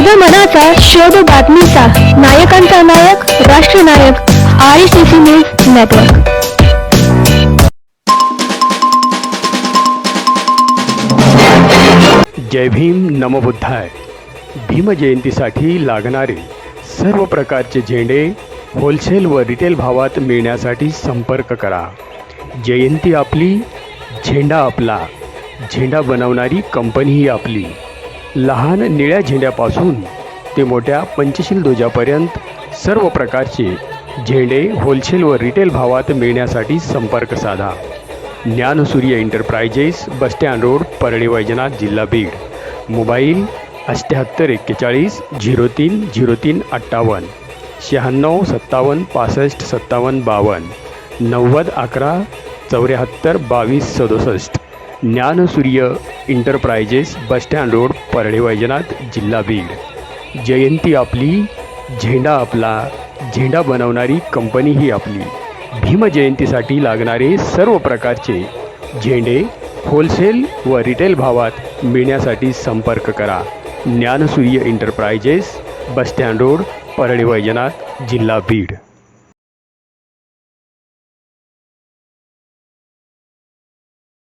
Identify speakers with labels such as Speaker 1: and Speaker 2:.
Speaker 1: फायदा मनाचा शोध बातमीचा नायकांचा नायक राष्ट्रनायक I C C news network.
Speaker 2: जय भीम नमबुद्धाय भीम जयंतीसाठी लागणारे सर्व प्रकारचे झेंडे होलसेल व रिटेल भावात मिळण्यासाठी संपर्क करा. जयंती आपली झेंडा आपला. झेंडा बनवणारी कंपनीही आपली. लहान निळ्या झेंड्यापासून ते मोठ्या पंचशील ध्वजापर्यंत सर्व प्रकारचे झेंडे होलसेल व रिटेल भावात मिळण्यासाठी संपर्क साधा. Dnyansurya enterprises bus stand road Parli Vaijnath जिल्हा बीड. मोबाईल अठ्ठ्याहत्तर एक्केचाळीस झिरो तीन झिरो तीन अठ्ठावन्न. शहाण्णव सत्तावन्न पासष्ट सत्तावन्न बावन्न. नव्वद अकरा चौऱ्याहत्तर बावीस सदुसष्ट. Dnyansurya enterprises bus stand road Parli Vaijnath जिल्हा बीड. जयंती आपली झेंडा आपला झेंडा बनवणारी कंपनी ही आपली. भीमजयंतीसाठी लागणारे सर्व प्रकारचे झेंडे होलसेल व रिटेल भावात मिळण्यासाठी संपर्क करा. Dnyansurya enterprises bus stand road Parli Vaijnath जिल्हा बीड.